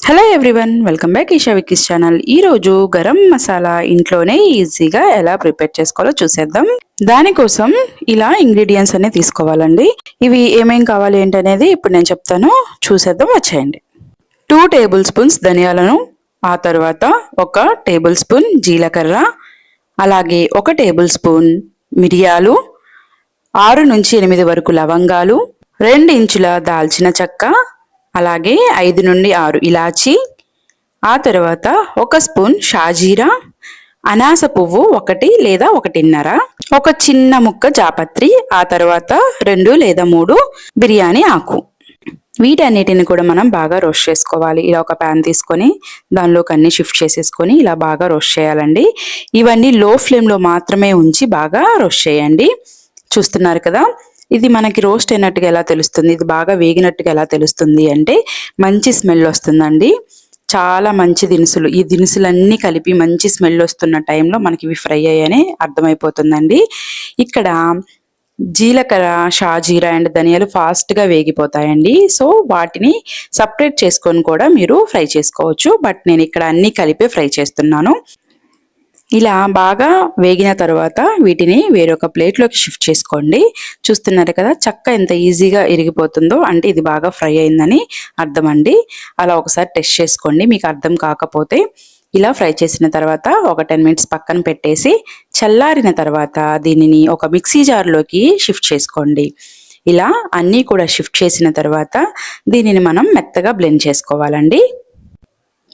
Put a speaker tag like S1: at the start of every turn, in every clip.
S1: Hello everyone welcome back Eesha వికీస్ channel ఈ రోజు గరం మసాలా ఇంట్లోనే ఈజీగా ఎలా ప్రిపేర్ చేసుకోవాలో చూసేద్దాం. దానికోసం ఇలా ఇంగ్రీడియంట్స్ అన్ని తీసుకోవాలండి. ఇవి ఏమేం కావాలి ఏంటనేది ఇప్పుడు నేను చెప్తాను. చూసేద్దాం వచ్చేయండి. టూ టేబుల్ స్పూన్స్ ధనియాలను ఆ తర్వాత ఒక టేబుల్ స్పూన్ జీలకర్ర అలాగే ఒక టేబుల్ స్పూన్ మిరియాలు ఆరు నుంచి ఎనిమిది వరకు లవంగాలు రెండు ఇంచుల దాల్చిన చెక్క అలాగే ఐదు నుండి ఆరు ఇలాచి ఆ తర్వాత ఒక స్పూన్ షాజీరా అనాస పువ్వు ఒకటి లేదా ఒకటిన్నర ఒక చిన్న ముక్క జాపత్రి ఆ తర్వాత రెండు లేదా మూడు బిర్యానీ ఆకు. వీటన్నిటిని కూడా మనం బాగా రోస్ట్ చేసుకోవాలి. ఇలా ఒక ప్యాన్ తీసుకొని దానిలోకి అన్ని షిఫ్ట్ చేసేసుకొని ఇలా బాగా రోస్ట్ చేయాలండి. ఇవన్నీ లో ఫ్లేమ్లో మాత్రమే ఉంచి బాగా రోస్ట్ చేయండి. చూస్తున్నారు కదా? ఇది మనకి రోస్ట్ అయినట్టుగా ఎలా తెలుస్తుంది? ఇది బాగా వేగినట్టుగా ఎలా తెలుస్తుంది అంటే మంచి స్మెల్ వస్తుందండి. చాలా మంచి దినుసులు. ఈ దినుసులన్నీ కలిపి మంచి స్మెల్ వస్తున్న టైంలో మనకి ఇవి ఫ్రై అయ్యాయని అర్థమైపోతుందండి. ఇక్కడ జీలకర్ర షాజీరా అండ్ ధనియాలు ఫాస్ట్గా వేగిపోతాయండి. సో వాటిని సపరేట్ చేసుకొని కూడా మీరు ఫ్రై చేసుకోవచ్చు. బట్ నేను ఇక్కడ అన్ని కలిపి ఫ్రై చేస్తున్నాను. ఇలా బాగా వేగిన తర్వాత వీటిని వేరొక ప్లేట్లోకి షిఫ్ట్ చేసుకోండి. చూస్తున్నారు కదా చక్క ఎంత ఈజీగా ఇరిగిపోతుందో అంటే ఇది బాగా ఫ్రై అయిందని అర్థం అండి అలా ఒకసారి టెస్ట్ చేసుకోండి మీకు అర్థం కాకపోతే. ఇలా ఫ్రై చేసిన తర్వాత ఒక టెన్ మినిట్స్ పక్కన పెట్టేసి చల్లారిన తర్వాత దీనిని ఒక మిక్సీ జార్లోకి షిఫ్ట్ చేసుకోండి. ఇలా అన్నీ కూడా షిఫ్ట్ చేసిన తర్వాత దీనిని మనం మెత్తగా బ్లెండ్ చేసుకోవాలండి.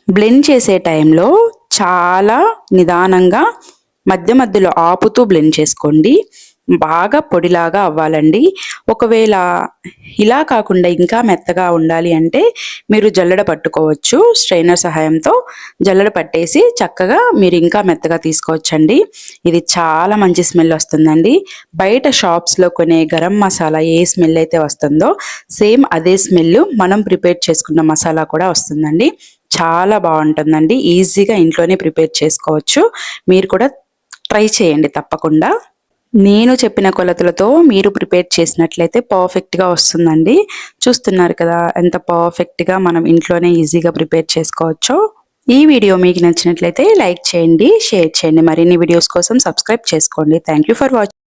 S1: బ్లెండ్ చేసే టైంలో చాలా నిదానంగా మధ్య మధ్యలో ఆపుతూ బ్లెండ్ చేసుకోండి. బాగా పొడిలాగా అవ్వాలండి. ఒకవేళ ఇలా కాకుండా ఇంకా మెత్తగా ఉండాలి అంటే మీరు జల్లెడ పట్టుకోవచ్చు స్ట్రైనర్ సహాయంతో. జల్లెడ పట్టేసి చక్కగా మీరు ఇంకా మెత్తగా తీసుకోవచ్చండి. ఇది చాలా మంచి స్మెల్ వస్తుందండి. బయట షాప్స్లో కొనే గరం మసాలా ఏ స్మెల్ అయితే వస్తుందో సేమ్ అదే స్మెల్ మనం ప్రిపేర్ చేసుకున్న మసాలా కూడా వస్తుందండి. చాలా బాగుంటుందండి. ఈజీగా ఇంట్లోనే ప్రిపేర్ చేసుకోవచ్చు. మీరు కూడా ట్రై చేయండి తప్పకుండా. నేను చెప్పిన కొలతలతో మీరు ప్రిపేర్ చేసినట్లయితే పర్ఫెక్ట్గా వస్తుందండి. చూస్తున్నారు కదా ఎంత పర్ఫెక్ట్గా మనం ఇంట్లోనే ఈజీగా ప్రిపేర్ చేసుకోవచ్చో. ఈ వీడియో మీకు నచ్చినట్లయితే లైక్ చేయండి షేర్ చేయండి. మరిన్ని వీడియోస్ కోసం సబ్స్క్రైబ్ చేసుకోండి. Thank for watching